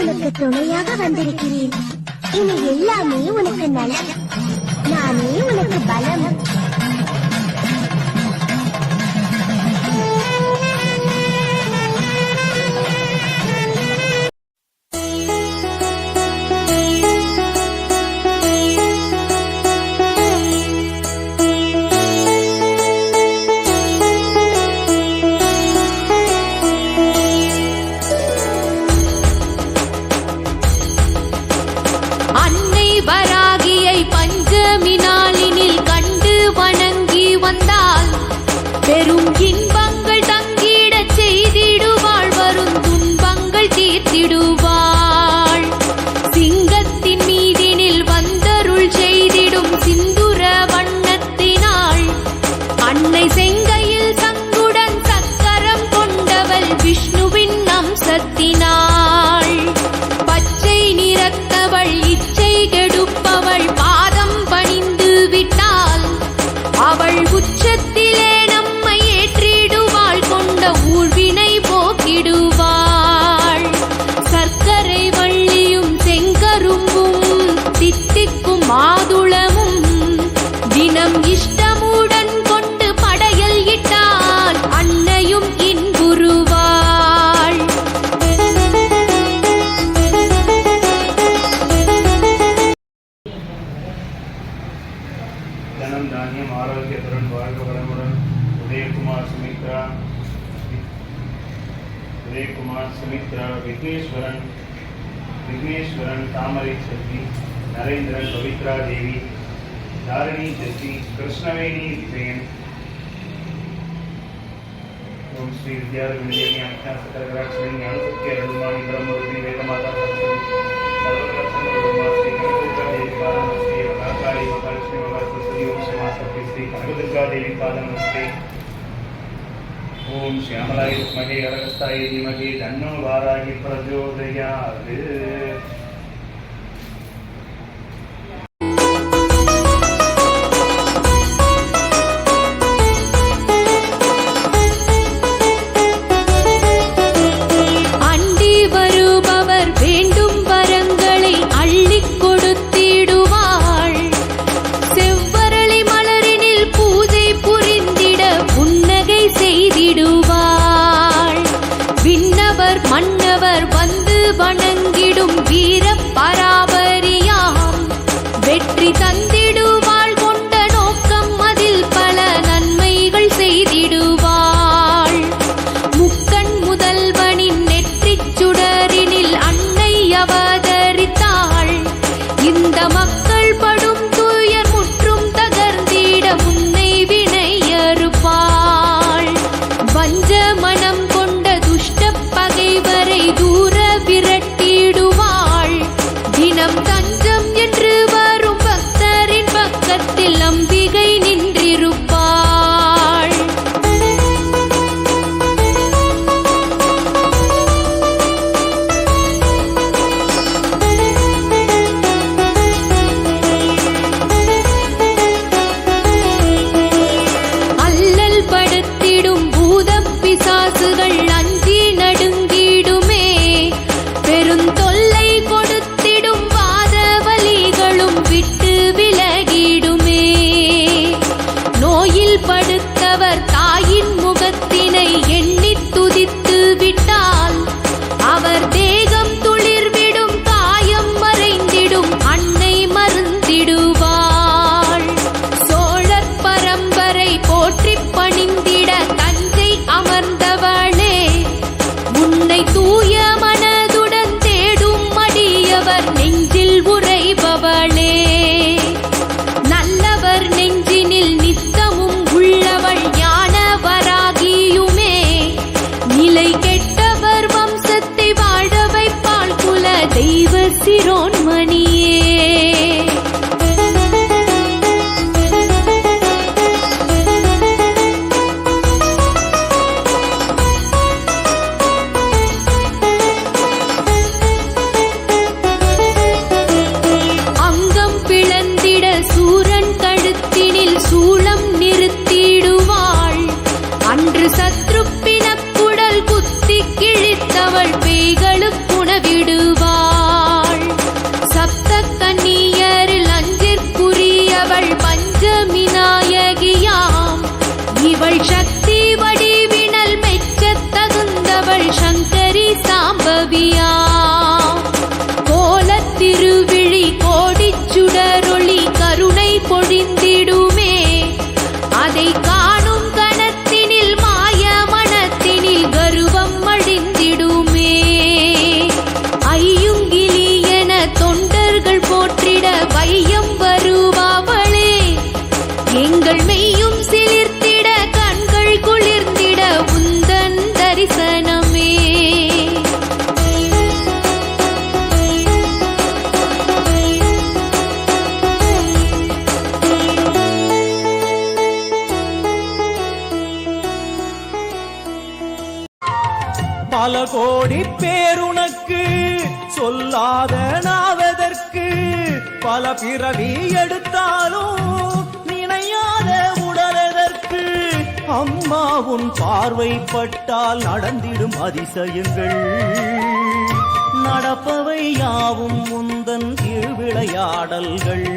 உனக்கு துணையாக வந்திருக்கிறேன். இனி எல்லாமே உனக்கு நலம். நானே உனக்கு பலம். உள்ளத்தின் மீதினில் வந்தருள் செய்திடும் சிந்து ధనం ధాన్యం ఆరోగ్య ధరం ద్వారక వరముడం ఉదయకుమార్ సుమిత్ర ఉదయకుమార్ సుమిత్ర విఘ్నేశ్వరన్ విఘ్నేశ్వరన్ தாமரை செல்வி நரேந்திரன் பவித்ரா தேவி தாரணி ஜெஸ்வி கிருஷ்ணவேணி விஜயன் ஓம் ஸ்ரீ வித்யாரண்யம் ஞான சக்கரகராட்சி ஞான சத்திய ரகுமானி பிரம்ம ಪಾದಮಸ್ತೆ ಓಂ ಶ್ಯಾಮಲಾಯ ಮಹೇ ಅರಗಸ್ತಾಯಿ ನಿಮಗೆ ಧನ್ಯವಾರಾಗಿ ಪ್ರಚೋದಯ தீவடி வினல் மெச்ச தகுந்தவள் சங்கரி சாம்பவியா பல கோடி பேருனக்கு சொல்லாத நாவதற்கு. பல பிறவி எடுத்தாலும் நினையாத உடலதற்கு. அம்மாவும் பார்வைப்பட்டால் நடந்திடும் அதிசயங்கள். நடப்பவை யாவும் முந்தன் திருவிளையாடல்கள்